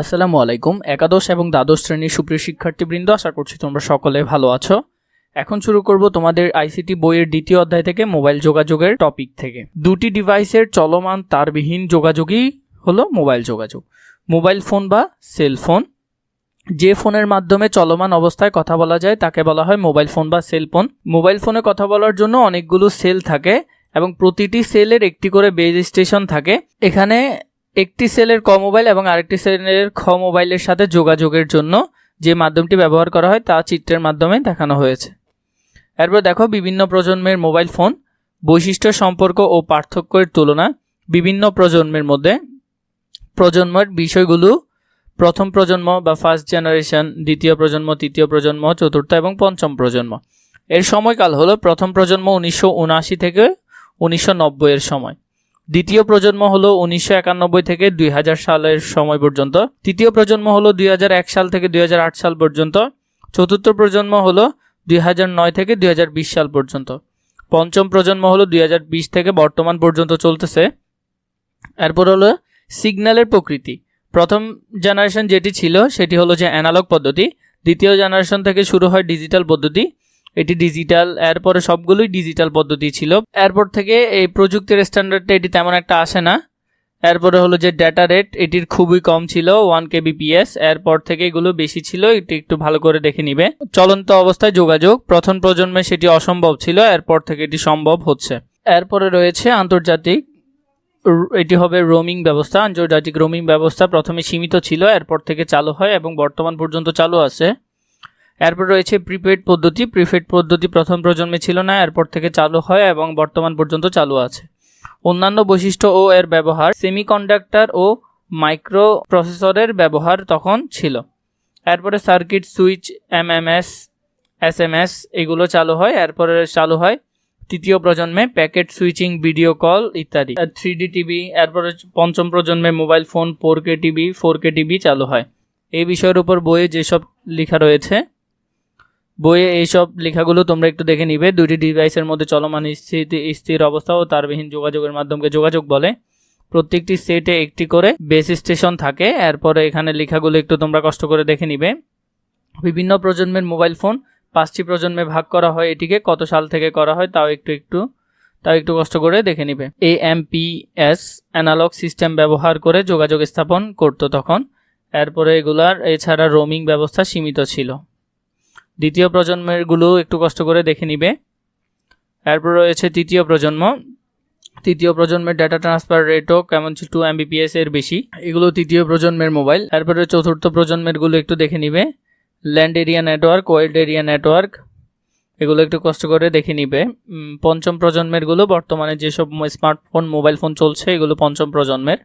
আসসালামু আলাইকুম, একাদশ এবং দ্বাদশ শ্রেণির সুপ্রিয় শিক্ষার্থীবৃন্দ, আশা করছি তোমরা সকলে ভালো আছো। এখন শুরু করব তোমাদের আইসিটি বইয়ের দ্বিতীয় অধ্যায় থেকে মোবাইল যোগাযোগের টপিক থেকে। দুটি ডিভাইসের চলমান তারবিহীন যোগাযোগই হলো মোবাইল যোগাযোগ। মোবাইল ফোন বা সেল ফোন। যে ফোনের মাধ্যমে চলমান অবস্থায় কথা বলা যায়, তাকে বলা হয় মোবাইল ফোন বা সেল ফোন। মোবাইল ফোনে কথা বলার জন্য অনেকগুলো সেল থাকে এবং প্রতিটি সেলের একটি করে বেজ স্টেশন থাকে। এখানে একটি সেলের ক মোবাইল এবং আরেকটি সেলের খ মোবাইলের সাথে যোগাযোগের জন্য যে মাধ্যমটি ব্যবহার করা হয় তা চিত্রের মাধ্যমে দেখানো হয়েছে। এরপর দেখো বিভিন্ন প্রজন্মের মোবাইল ফোন, বৈশিষ্ট্য সম্পর্ক ও পার্থক্যের তুলনা বিভিন্ন প্রজন্মের মধ্যে। প্রজন্মের বিষয়গুলো, প্রথম প্রজন্ম বা ফার্স্ট জেনারেশন দ্বিতীয় প্রজন্ম, তৃতীয় প্রজন্ম, চতুর্থ এবং পঞ্চম প্রজন্ম। এর সময়কাল হলো প্রথম প্রজন্ম উনিশশো উনআশি থেকে উনিশশো এর সময়। দ্বিতীয় প্রজন্ম হলো উনিশশো একানব্বই থেকে দুই হাজার সালের সময় পর্যন্ত। তৃতীয় প্রজন্ম হলো দুই হাজার এক সাল থেকে দুই হাজার আট সাল পর্যন্ত। চতুর্থ প্রজন্ম হলো দুই হাজার নয় থেকে দুই হাজার বিশ সাল পর্যন্ত। পঞ্চম প্রজন্ম হলো দুই হাজার বিশ থেকে বর্তমান পর্যন্ত চলতেছে। এরপর হলো সিগন্যালের প্রকৃতি। প্রথম জেনারেশন যেটি ছিল সেটি হলো যে অ্যানালগ পদ্ধতি। দ্বিতীয় জেনারেশন থেকে শুরু হয় ডিজিটাল পদ্ধতি। এটি ডিজিটাল এরপরে সবগুলোই ডিজিটাল পদ্ধতি ছিল। এরপর থেকে এই প্রযুক্তির স্ট্যান্ডার্ডটা এটি তেমন একটা আসে না। এরপরে হলো যে ডেটা রেট এটির খুবই কম ছিল ওয়ান কেবিপিএস এরপর থেকে এগুলো বেশি ছিল, এটি একটু ভালো করে দেখে নিবে। চলন্ত অবস্থায় যোগাযোগ, প্রথম প্রজন্মে সেটি অসম্ভব ছিল, এরপর থেকে এটি সম্ভব হচ্ছে। এরপরে রয়েছে আন্তর্জাতিক এটি হবে রোমিং ব্যবস্থা। আন্তর্জাতিক রোমিং ব্যবস্থা প্রথমে সীমিত ছিল, এরপর থেকে চালু হয় এবং বর্তমান পর্যন্ত চালু আছে। এরপর রয়েছে প্রিপেড পদ্ধতি। প্রিপেড পদ্ধতি প্রথম প্রজন্মে ছিল না, এরপর থেকে চালু হয় এবং বর্তমান পর্যন্ত চালু আছে। অন্যান্য বৈশিষ্ট্য ও এর ব্যবহার সেমিকন্ডাক্টর ও মাইক্রো প্রসেসরের ব্যবহার তখন ছিল। এরপরে সার্কিট সুইচ এমএমএস এসএমএস এগুলো চালু হয়, এরপরে চালু হয় তৃতীয় প্রজন্মে প্যাকেট সুইচিং ভিডিও কল ইত্যাদি। থ্রি ডি টিভি এরপরে পঞ্চম প্রজন্মে mobile phone four K TV four K TV চালু হয়। এই বিষয়ের উপর বইয়ে যেসব লেখা রয়েছে বইয়ে এইসব লেখাগুলো তোমরা একটু দেখে নিবে। দুটি ডিভাইসের মধ্যে চলমান স্থিতি, স্থির অবস্থা ও তারবিহীন যোগাযোগের মাধ্যমকে যোগাযোগ বলে। প্রত্যেকটি সেটে একটি করে বেস স্টেশন থাকে। এরপরে এখানে লেখাগুলো একটু তোমরা কষ্ট করে দেখে নিবে। বিভিন্ন প্রজন্মের মোবাইল ফোন, পাঁচটি প্রজন্মে ভাগ করা হয় এটিকে। কত সাল থেকে করা হয় তাও একটু একটু, তাও একটু কষ্ট করে দেখে নিবে। A M P S analog system ব্যবহার করে যোগাযোগ স্থাপন করতো তখন। এরপরে এগুলার, এছাড়া রোমিং ব্যবস্থা সীমিত ছিল। দ্বিতীয় প্রজন্মেরগুলো একটু কষ্ট করে দেখে নিবে। এরপর রয়েছে তৃতীয় প্রজন্ম। তৃতীয় প্রজন্মের ডাটা ট্রান্সফার রেটও কেমন টু এমবিপিএস এর বেশি। এগুলো তৃতীয় প্রজন্মের মোবাইল এরপরে চতুর্থ প্রজন্মেরগুলো একটু দেখে নিবে। Land area network wild area network এগুলো একটু কষ্ট করে দেখে নিবে। পঞ্চম প্রজন্মেরগুলো বর্তমানে যেসব স্মার্টফোন মোবাইল ফোন চলছে, এগুলো পঞ্চম প্রজন্মের।